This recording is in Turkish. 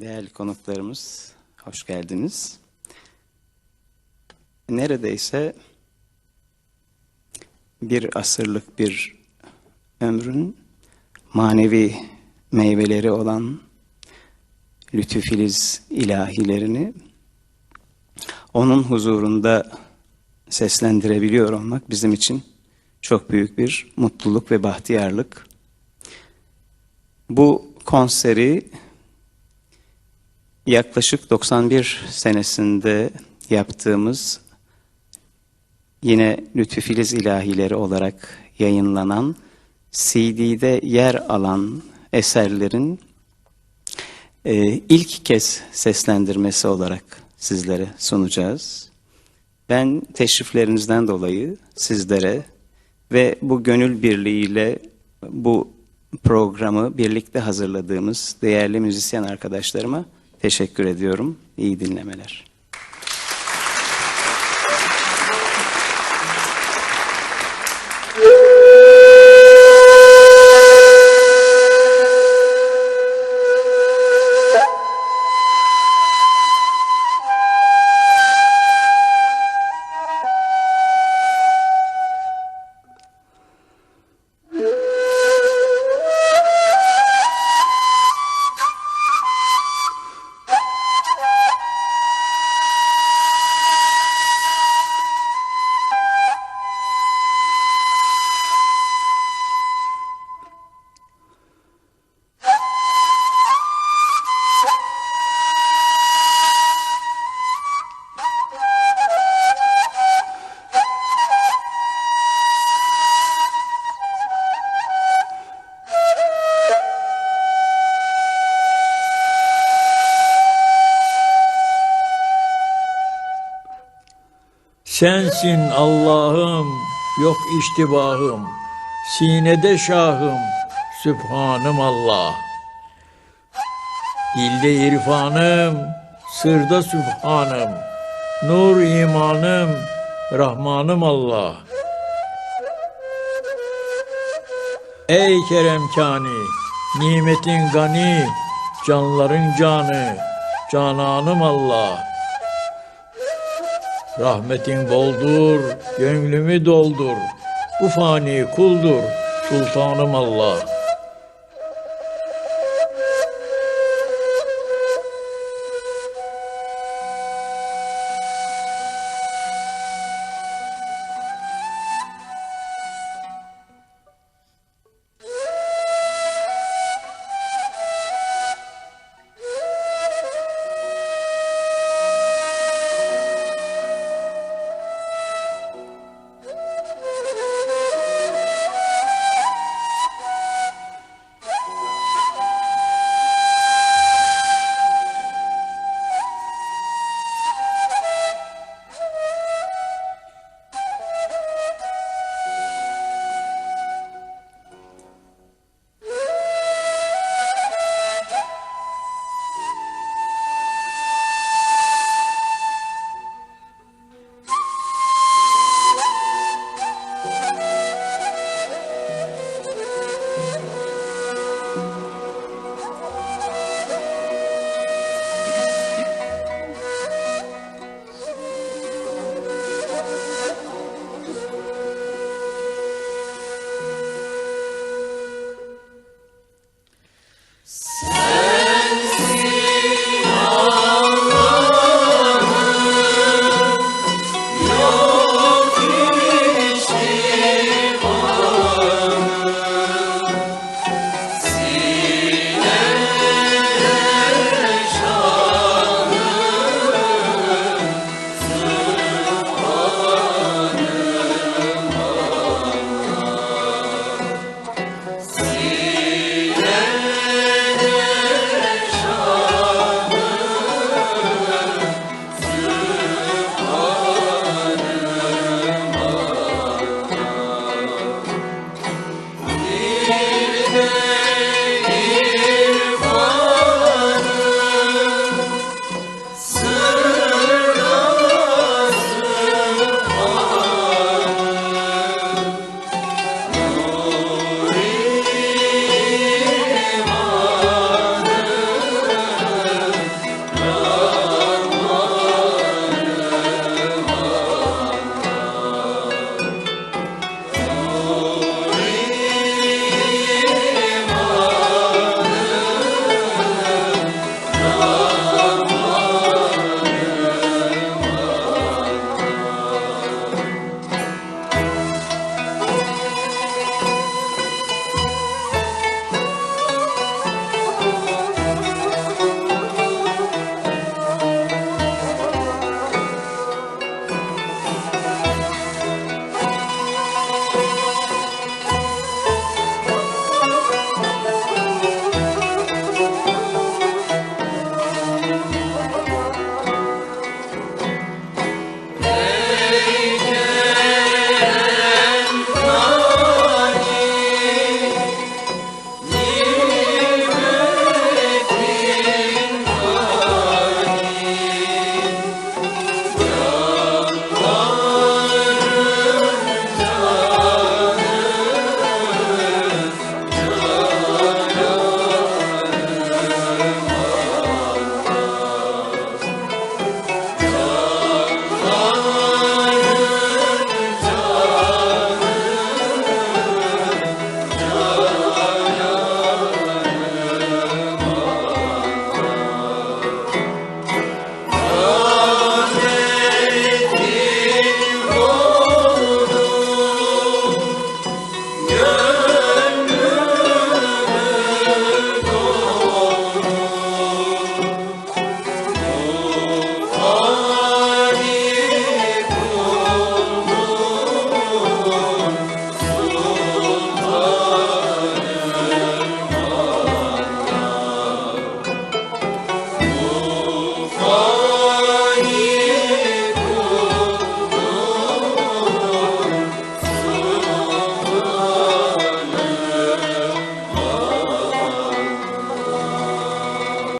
Değerli konuklarımız, hoş geldiniz. Neredeyse bir asırlık bir ömrün manevi meyveleri olan lütufiliz ilahilerini onun huzurunda seslendirebiliyor olmak bizim için çok büyük bir mutluluk ve bahtiyarlık. Bu konseri yaklaşık 91 senesinde yaptığımız yine Lütfüfiliz ilahileri olarak yayınlanan CD'de yer alan eserlerin e, ilk kez seslendirmesi olarak sizlere sunacağız. Ben teşriflerinizden dolayı sizlere ve bu gönül birliğiyle bu programı birlikte hazırladığımız değerli müzisyen arkadaşlarıma teşekkür ediyorum. İyi dinlemeler. Sensin Allah'ım, yok iştibahım. Sinede şahım, Sübhanım Allah. Dilde irfanım, sırda Sübhanım. Nur imanım, Rahmanım Allah. Ey keremkani, nimetin gani, canların canı, cananım Allah. Rahmetin boldur, gönlümü doldur. Bu fani kuldur, sultanım Allah.